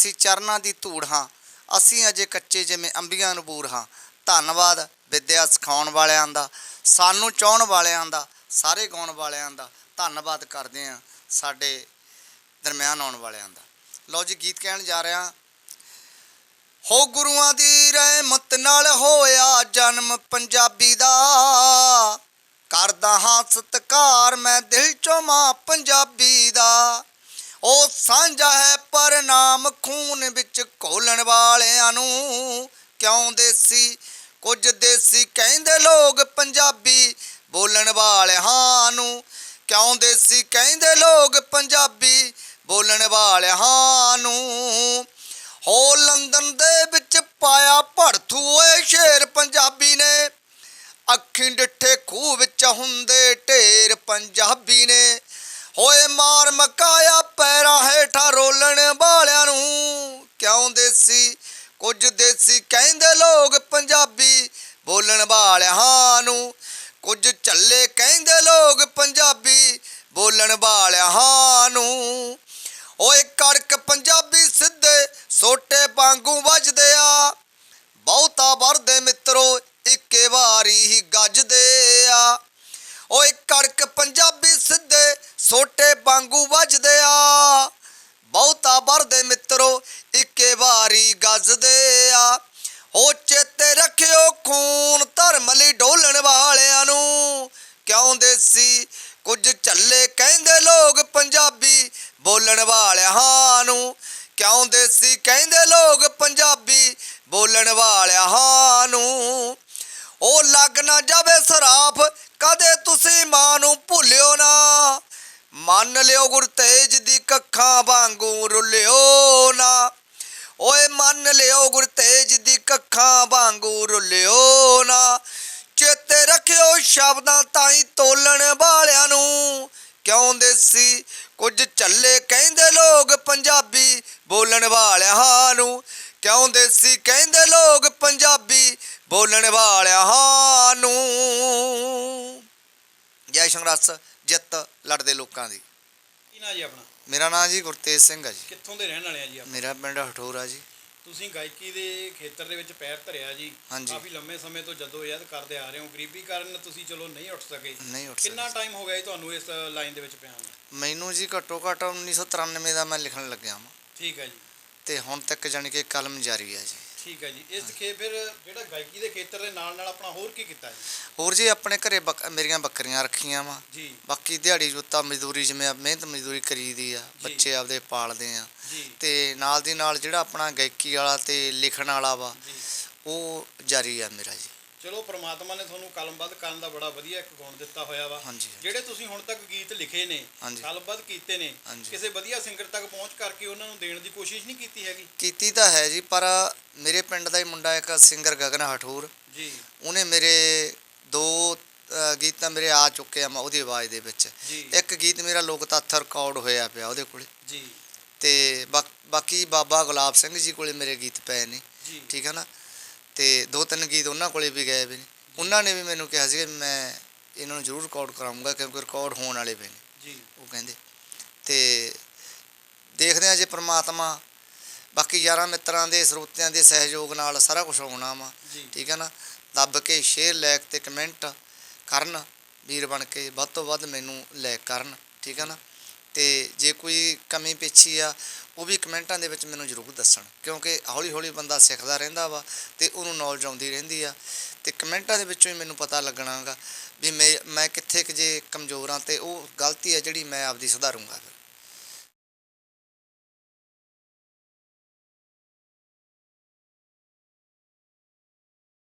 ਅਸੀਂ ਚਰਨਾਂ ਦੀ ਧੂੜ ਹਾਂ। ਅਸੀਂ ਅਜੇ ਕੱਚੇ ਜਿਵੇਂ ਅੰਬੀਆਂ ਨੂੰ ਬੂਰ ਹਾਂ। ਧੰਨਵਾਦ ਵਿਦਿਆ ਸਿਖਾਉਣ ਵਾਲਿਆਂ ਦਾ, ਸਾਨੂੰ ਚਾਹਣ ਵਾਲਿਆਂ ਦਾ, ਸਾਰੇ ਗਾਉਣ ਵਾਲਿਆਂ ਦਾ। ਧੰਨਵਾਦ ਕਰਦੇ ਹਾਂ ਸਾਡੇ ਦਰਮਿਆਨ ਆਉਣ ਵਾਲਿਆਂ ਦਾ। ਲਓ ਜੀ, ਗੀਤ ਕਹਿਣ ਜਾ ਰਿਹਾ। ਹੋ ਗੁਰੂਆਂ ਦੀ ਰਹਿਮਤ ਨਾਲ ਹੋਇਆ ਜਨਮ ਪੰਜਾਬੀ ਦਾ। ਕਰਦਾ ਹਾਂ ਸਤਕਾਰ, ਮੈਂ ਦਿਲ ਚੋਂ ਮਾਂ ਪੰਜਾਬੀ ਦਾ। ਉਹ ਸਾਂਝਾ ਹੈ ਪਰ ਨਾਮ ਖੂਨ ਵਿੱਚ ਘੋਲਣ ਵਾਲਿਆਂ ਨੂੰ। ਕਿਉਂ ਦੇਸੀ? ਕੁਝ ਦੇਸੀ ਕਹਿੰਦੇ ਲੋਕ ਪੰਜਾਬੀ ਬੋਲਣ ਵਾਲਿਆਂ ਨੂੰ। ਕਿਉਂ ਦੇਸੀ ਕਹਿੰਦੇ ਲੋਕ ਪੰਜਾਬੀ ਬੋਲਣ ਵਾਲਿਆਂ ਨੂੰ? ਹੋ ਲੰਡਨ ਦੇ ਵਿੱਚ ਪਾਇਆ ਭੜਥੂ ਓਏ ਸ਼ੇਰ ਪੰਜਾਬੀ ਨੇ। ਅੱਖੀਂ ਡਿੱਠੇ ਖੂਹ ਵਿੱਚ ਹੁੰਦੇ ਢੇਰ ਪੰਜਾਬੀ ਨੇ। ਹੋਏ ਮਾਰ ਮਕਾਇਆ ਪੈਰਾਂ ਰੋਲਣ ਵਾਲਿਆਂ ਨੂੰ ਕਿਉਂ ਦੇਸੀ? ਕੁਝ ਦੇਸੀ ਕਹਿੰਦੇ ਲੋਕ ਪੰਜਾਬੀ ਬੋਲਣ ਵਾਲਿਆਂ ਨੂੰ। ਕੁਝ ਚੱਲੇ ਕਹਿੰਦੇ ਲੋਕ ਪੰਜਾਬੀ ਬੋਲਣ ਵਾਲਿਆਂ ਨੂੰ। ਓਏ ਕੜਕ ਪੰਜਾਬੀ ਸਿੱਧੇ ਸੋਟੇ ਵਾਂਗੂ ਵੱਜਦੇ ਆ। ਬਹੁਤਾ ਵਰਦੇ ਮਿੱਤਰੋ ਕਿਉਂ ਦੇਸੀ ਕੁਝ ਚੱਲੇ ਕਹਿੰਦੇ ਲੋਕ ਪੰਜਾਬੀ ਬੋਲਣ ਵਾਲਿਆਂ ਨੂੰ। ਕਿਉਂ ਦੇਸੀ ਕਹਿੰਦੇ ਲੋਕ ਪੰਜਾਬੀ ਬੋਲਣ ਵਾਲਿਆਂ ਨੂੰ। ਉਹ ਲੱਗ ਨਾ ਜਾਵੇ ਸਰਾਫ ਕਦੇ ਤੁਸੀਂ ਮਾਂ ਨੂੰ ਭੁੱਲਿਓ ਨਾ। ਮੰਨ ਲਿਓ ਗੁਰ ਤੇਜ ਦੀ ਕੱਖਾਂ ਵਾਂਗੂ ਰੁੱਲਿਓ ਨਾ। ਓਏ ਮੰਨ ਲਿਓ ਗੁਰ ਤੇਜ ਦੀ ਕੱਖਾਂ ਵਾਂਗੂ ਰੁੱਲਿਓ ਸ਼ਬਦਾਂ ਤਾਈਂ ਤੋਲਣ ਵਾਲਿਆਂ ਨੂੰ ਕਿਉਂ ਦੇਸੀ? ਕੁਝ ਚੱਲੇ ਕਹਿੰਦੇ ਲੋਕ ਪੰਜਾਬੀ ਬੋਲਣ ਵਾਲਿਆਂ ਨੂੰ। ਕਿਉਂ ਦੇਸੀ ਕਹਿੰਦੇ ਲੋਕ ਪੰਜਾਬੀ ਬੋਲਣ ਵਾਲਿਆਂ ਨੂੰ? ਜੈ ਸੰਗਰਾਸ ਜਿੱਤ ਲੜਦੇ ਲੋਕਾਂ ਦੀ। ਕੀ ਨਾਂ ਜੀ ਆਪਣਾ? ਮੇਰਾ ਨਾਮ ਜੀ ਗੁਰਤੇਜ ਸਿੰਘ ਹੈ ਜੀ। ਕਿੱਥੋਂ ਦੇ ਰਹਿਣ ਵਾਲੇ ਆ ਜੀ ਆਪ? ਮੇਰਾ ਪਿੰਡ ਹਠੋਰਾ ਜੀ। ਤੁਸੀਂ ਗਾਇਕੀ ਦੇ ਖੇਤਰ ਦੇ ਵਿੱਚ ਪੈਰ ਧਰਿਆ ਜੀ ਹਾਂਜੀ। ਕਾਫੀ ਲੰਮੇ ਸਮੇਂ ਤੋਂ ਜਦੋਂ ਯਾਦ ਕਰਦੇ ਆ ਰਹੇ ਹੋ ਗਰੀਬੀ ਕਾਰਨ ਤੁਸੀਂ ਚਲੋ ਨਹੀਂ ਉੱਠ ਸਕੇ। ਨਹੀਂ ਉੱਠ ਕਿੰਨਾ ਟਾਈਮ ਹੋ ਗਿਆ ਜੀ ਤੁਹਾਨੂੰ ਇਸ ਲਾਈਨ ਦੇ ਵਿੱਚ ਪਿਆ ਨੂੰ? ਮੈਨੂੰ ਜੀ ਘੱਟੋ ਘੱਟ 1993 ਦਾ ਮੈਂ ਲਿਖਣ ਲੱਗਿਆ ਹਾਂ ਠੀਕ ਹੈ ਜੀ। ਤੇ ਹੁਣ ਤੱਕ ਜਾਣੀ ਕਿ ਕਲਮ ਜਾਰੀ ਹੈ ਜੀ। ਠੀਕ ਹੈ ਜੀ। ਇਸ ਖੇ ਫਿਰ ਜਿਹੜਾ ਗਾਇਕੀ ਦੇ ਖੇਤਰ ਦੇ ਨਾਲ ਨਾਲ ਆਪਣਾ ਹੋਰ ਕੀ ਕੀਤਾ ਜੀ? ਹੋਰ ਜੀ ਆਪਣੇ ਘਰੇ ਬੱਕ- ਮੇਰੀਆਂ ਬੱਕਰੀਆਂ ਰੱਖੀਆਂ ਵਾ। ਜੀ। ਬਾਕੀ ਦਿਹਾੜੀ ਜੁੱਤਾ ਮਜ਼ਦੂਰੀ ਜਿਵੇਂ ਆ, ਮਿਹਨਤ ਮਜ਼ਦੂਰੀ ਕਰੀਦੀ ਆ ਬੱਚੇ ਆਪਦੇ ਪਾਲਦੇ ਆ। ਜੀ। ਤੇ ਨਾਲ ਦੀ ਨਾਲ ਜਿਹੜਾ ਆਪਣਾ ਗਾਇਕੀ ਵਾਲਾ ਤੇ ਲਿਖਣ ਵਾਲਾ ਵਾ ਜੀ। ਉਹ ਜਾਰੀ ਆ ਮੇਰਾ ਜੀ। ਚਲੋ ਪ੍ਰਮਾਤਮਾ ਨੇ ਤੁਹਾਨੂੰ ਕਲਮਬੱਧ ਕਰਨ ਦਾ ਬੜਾ ਵਧੀਆ ਇੱਕ ਗੁਣ ਦਿੱਤਾ ਹੋਇਆ ਵਾ। ਜਿਹੜੇ ਤੁਸੀਂ ਹੁਣ ਤੱਕ ਗੀਤ ਲਿਖੇ ਨੇ। ਕਲਮਬੱਧ ਕੀਤੇ ਨੇ। ਕਿਸੇ ਵਧੀਆ ਸਿੰਗਰ ਤੱਕ ਪਹੁੰਚ ਕਰਕੇ ਉਹਨਾਂ ਨੂੰ ਦੇਣ ਦੀ ਕੋਸ਼ਿਸ਼ ਨਹੀਂ ਕੀਤੀ ਹੈਗੀ? ਕੀਤੀ ਤਾਂ ਹੈ ਜੀ ਪਰ ਮੇਰੇ ਪਿੰਡ ਦਾ ਹੀ ਮੁੰਡਾ ਇੱਕ ਸਿੰਗਰ ਗਗਨ ਹਠੂਰ। ਜੀ। ਉਹਨੇ ਮੇਰੇ ਦੋ ਗੀਤ ਤਾਂ ਮੇਰੇ ਆ ਚੁੱਕੇ ਆ ਉਹਦੀ ਆਵਾਜ਼ ਦੇ ਵਿੱਚ। ਇੱਕ ਗੀਤ ਮੇਰਾ ਲੋਕ ਤੱਥ ਰਿਕਾਰਡ ਹੋਇਆ ਪਿਆ ਉਹਦੇ ਕੋਲੇ। ਜੀ। ਤੇ ਬਾਕ- ਬਾਬਾ ਗੁਲਾਬ ਸਿੰਘ ਜੀ ਕੋਲੇ ਮੇਰੇ ਗੀਤ ਪਏ ਨੇ। ਠੀਕ ਹੈ ਨਾ? ਤੇ ਦੋ ਤਿੰਨ ਗੀਤ ਉਹਨਾਂ ਕੋਲੇ ਵੀ ਗਏ ਵੀ ਨੇ। ਉਹਨਾਂ ਨੇ ਵੀ ਮੈਨੂੰ ਕਿਹਾ ਸੀ ਕਿ ਮੈਂ ਇਹਨਾਂ ਨੂੰ ਜ਼ਰੂਰ ਰਿਕਾਰਡ ਕਰਾਉਂਗਾ ਕਿਉਂਕਿ ਰਿਕਾਰਡ ਹੋਣ ਵਾਲੇ ਪਏ ਨੇ। ਜੀ। ਉਹ ਕਹਿੰਦੇ। ਤੇ ਦੇਖਦੇ ਆ ਜੇ ਪ੍ਰਮਾਤਮਾ ਬਾਕੀ ਯਾਰਾਂ ਮਿੱਤਰਾਂ ਦੇ ਸਰੋਤਿਆਂ ਦੇ ਸਹਿਯੋਗ ਨਾਲ ਸਾਰਾ ਕੁਝ ਹੋਣਾ ਵਾ। ਠੀਕ ਹੈ ਨਾ? ਦੱਬ ਕੇ ਸ਼ੇਅਰ ਲਾਇਕ ਤੇ ਕਮੈਂਟ ਕਰਨ। ਵੀਰ ਬਣ ਕੇ ਵੱਧ ਤੋਂ ਵੱਧ ਮੈਨੂੰ ਲਾਇਕ ਕਰਨ। ਠੀਕ ਹੈ ਨਾ? ਤੇ ਜੇ ਕੋਈ ਕਮੀ ਪੇਛੀ ਆ, ਉਹ ਵੀ ਕਮੈਂਟਾਂ ਦੇ ਵਿੱਚ ਮੈਨੂੰ ਜ਼ਰੂਰ ਦੱਸਣ, ਕਿਉਂਕਿ ਹੌਲੀ ਹੌਲੀ ਬੰਦਾ ਸਿੱਖਦਾ ਰਹਿੰਦਾ ਵਾ ਤੇ ਉਹਨੂੰ ਨੌਲੇਜ ਆਉਂਦੀ ਰਹਿੰਦੀ ਆ। ਤੇ ਕਮੈਂਟਾਂ ਦੇ ਵਿੱਚੋਂ ਹੀ ਮੈਨੂੰ ਪਤਾ ਲੱਗਣਾਗਾ ਵੀ ਮੈਂ ਮੈਂ ਕਿੱਥੇ ਕੁ ਜੇ ਕਮਜ਼ੋਰ ਆ ਤੇ ਉਹ ਗਲਤੀ ਆ ਜਿਹੜੀ ਮੈਂ ਆਪਦੀ ਸੁਧਾਰੂੰਗਾ। ਫਿਰ